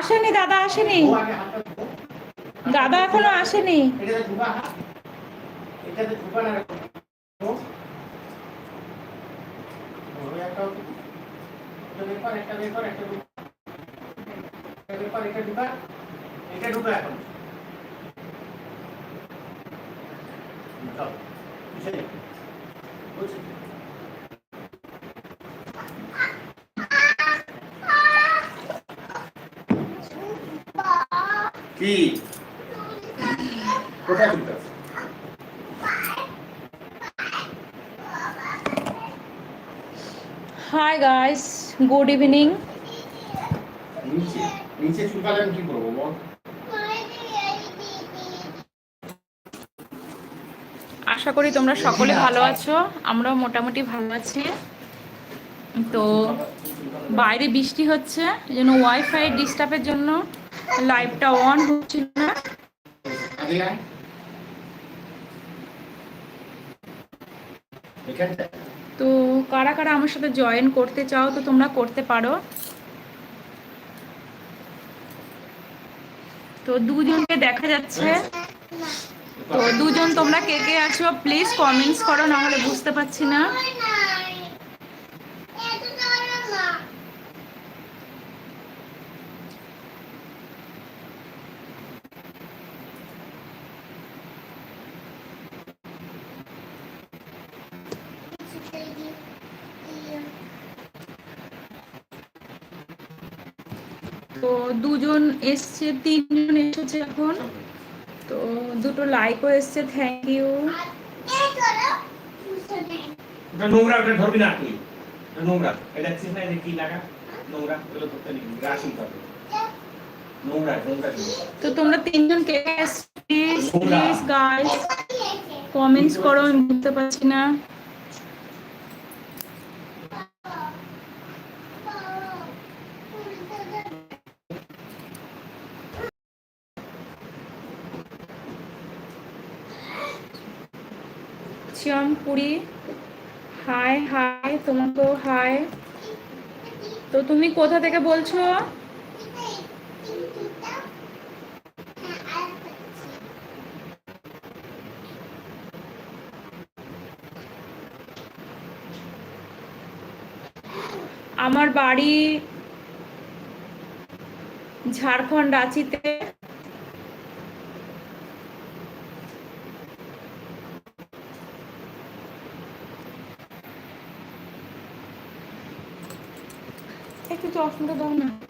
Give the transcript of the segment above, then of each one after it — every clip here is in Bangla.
আসেনি দাদা আসেনি। দাদা এখনও আসেনি এটাতে কি কোথায় ঢুকাও হাই গাইস গুড ইভিনিং নিচে নিচে চুলকালে আমি কি করব বল? আশা করি তোমরা সকলে ভালো আছো। আমরাও মোটামুটি ভালো আছি। তো বাইরে বৃষ্টি হচ্ছে এই জন্য ওয়াইফাই ডিস্টার্বের জন্য লাইভটা অন হচ্ছিল না। তো কারা কারা আমার সাথে জয়েন করতে চাও, তো তোমরা করতে পারো। তো দুজনকে দেখা যাচ্ছে। তো দুজন তোমরা কে কে আছো প্লিজ কমেন্টস করো, না হলে বুঝতে পারছি না। তো দুজন এসছে তিনজন এসেছে এখন। তো দুটো লাইকও এসছে থ্যাংক ইউ নোংরা ওটা ধরবি না তুই নোংরা। এটা দেখছিস না? কি লাগা নোংরা। ওগুলো ধরতে নেই। রাশি করবে নোংরা নোংরা তো তোমরা তিনজন কে প্লিজ প্লিজ গাইস কমেন্টস করো আমি বুঝতে পারছি না। চিয়মপুরি হাই হাই তোমাকেও হাই তো তুমি কোথা থেকে বলছো? আমার বাড়ি ঝাড়খণ্ড রাঁচিতে। একটু চশমাটা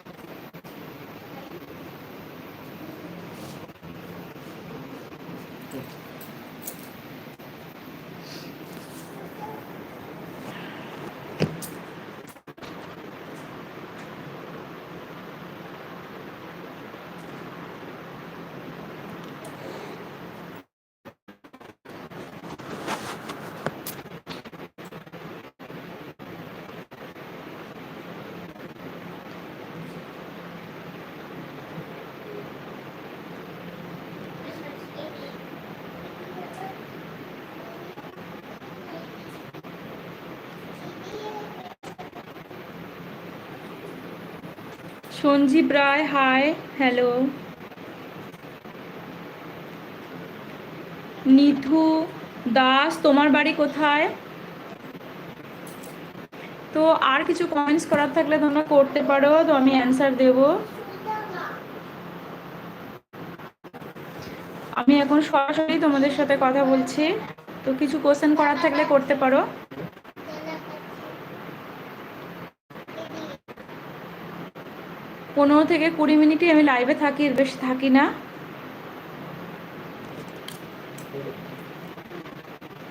সঞ্জীব রায় হাই হ্যালো নিধু দাস, তোমার বাড়ি কোথায়? তো আর কিছু কমেন্টস করার থাকলে তোমরা করতে পারো, তো আমি অ্যান্সার দেব। আমি এখন সরাসরি তোমাদের সাথে কথা বলছি, তো কিছু কোশ্চেন করার থাকলে করতে পারো। পনেরো থেকে কুড়ি মিনিটই আমি লাইভে থাকি এর বেশি থাকি না।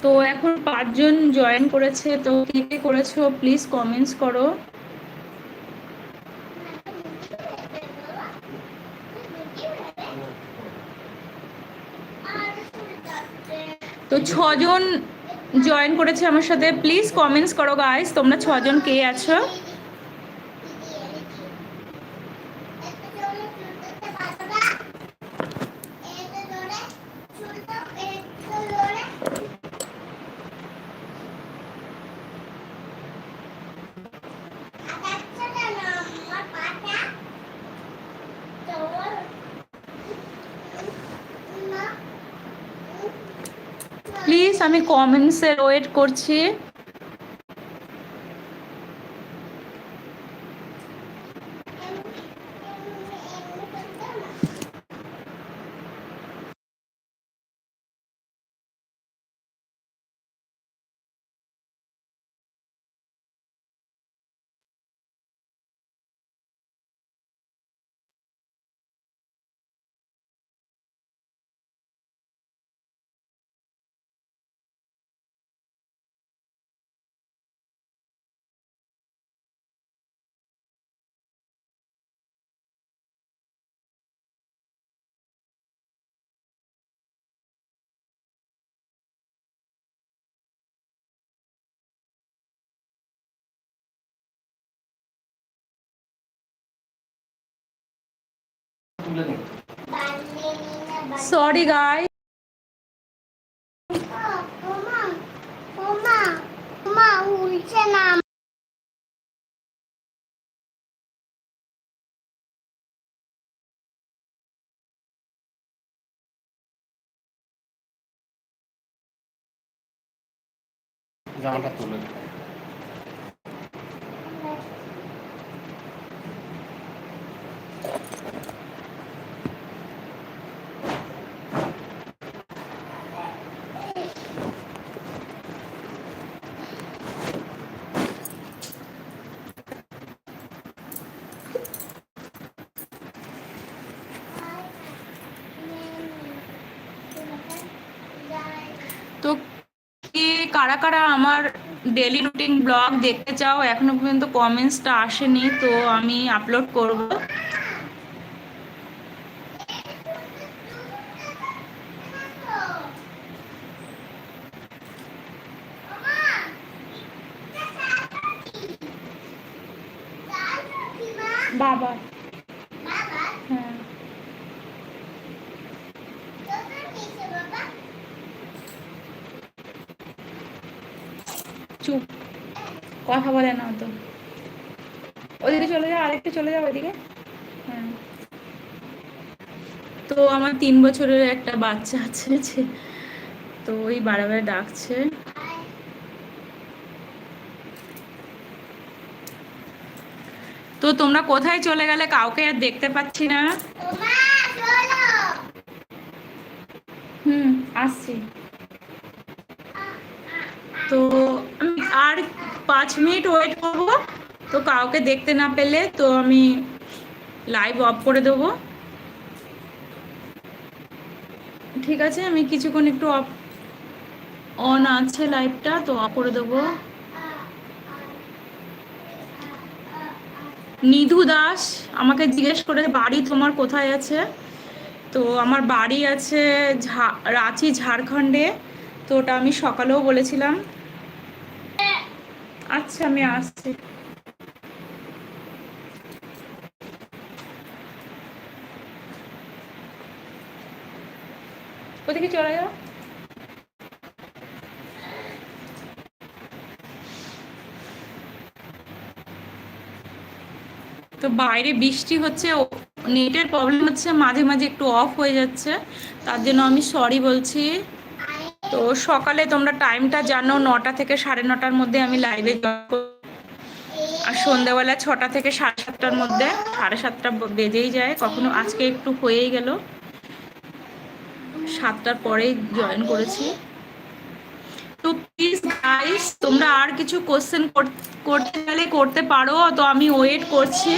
তো এখন পাঁচজন জয়েন করেছে, তো কে কে করেছ? প্লিজ কমেন্টস করো। তো ছজন জয়েন করেছে আমার সাথে। প্লিজ কমেন্টস করো গাইস তোমরা ছজন কে আছো? প্লিজ আমি কমেন্টসের ওয়েট করছি। সরি গাই উলছে না জামাটা তুলে দিন তো কি কারা কারা আমার ডেলি রুটিন ব্লগ দেখতে চাও? এখনও পর্যন্ত কমেন্টসটা আসেনি, তো আমি আপলোড করব। বাবা হ্যাঁ চুপ কথা বলে না তো। ওদিকে চলে যাও, আরেকটা চলে যাও ওদিকে। হ্যাঁ। তো আমার তিন বছরের একটা বাচ্চা আছে তো ওই বারবার ডাকছে। তো তোমরা কোথায় চলে গেলে কাউকে আর দেখতে পাচ্ছি না? হুম, আসছি। তো আর পাঁচ মিনিট ওয়েট করব। তো কাউকে দেখতে না পেলে তো আমি লাইভ অফ করে দেবো। ঠিক আছে, আমি কিছুক্ষণ একটু অফ অন আছে লাইভটা তো অফ করে দেবো। নিধু দাস আমাকে জিজ্ঞেস করে, বাড়ি তোমার কোথায় আছে? তো আমার বাড়ি আছে রাঁচি ঝাড়খণ্ডে। তো ওটা আমি সকালেও বলেছিলাম। আচ্ছা আমি আসছি। ওদিকে চলে যাও। তো বাইরে বৃষ্টি হচ্ছে নেটের প্রবলেম হচ্ছে, মাঝে মাঝে একটু অফ হয়ে যাচ্ছে। তার জন্য আমি সরি বলছি। তো সকালে তোমরা টাইমটা জানো, নটা থেকে সাড়ে নটার মধ্যে আমি লাইভে আর সন্ধ্যাবেলা ছটা থেকে সাড়ে সাতটার মধ্যে, সাড়ে সাতটা বেজেই যায়, কখনো আজকে একটু হয়েই গেল। সাতটার পরেই জয়েন করেছি। তো প্লিজ গাইস তোমরা আর কিছু কোশ্চেন করতে গেলে করতে পারো, তো আমি ওয়েট করছি।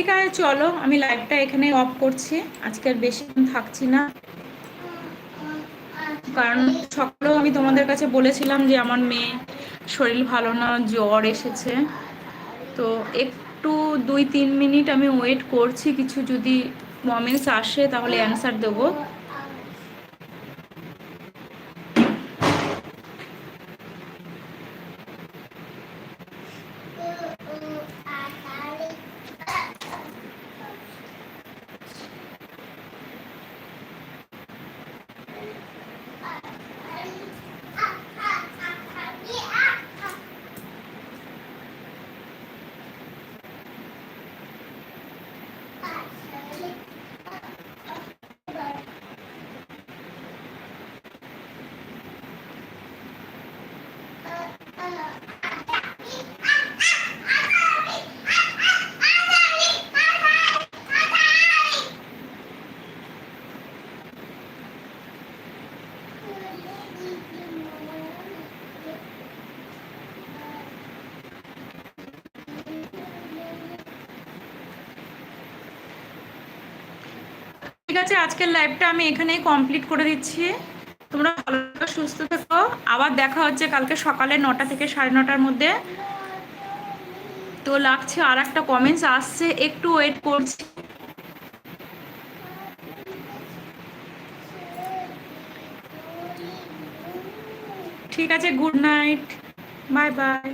ঠিক আছে, চলো। আমি লাইভটা এখানে অফ করছি। আজকে আর বেশিক্ষণ থাকছি না। কারণ সকালেও আমি তোমাদের কাছে বলেছিলাম যে আমার মেয়ে শরীর ভালো না, জ্বর এসেছে। তো একটু দুই তিন মিনিট আমি ওয়েট করছি। কিছু যদি মমেন্টস আসে তাহলে অ্যান্সার দেবো। আছে আজকের লাইভটা আমি এখানেই কমপ্লিট করে দিচ্ছি। তোমরা ভালো থেকো, সুস্থ থেকো। আবার দেখা হচ্ছে কালকে সকালে নটা থেকে সাড়ে নটার মধ্যে। তো লাগছে আর একটা কমেন্টস আসছে একটু ওয়েট করছি। ঠিক আছে গুড নাইট বাই বাই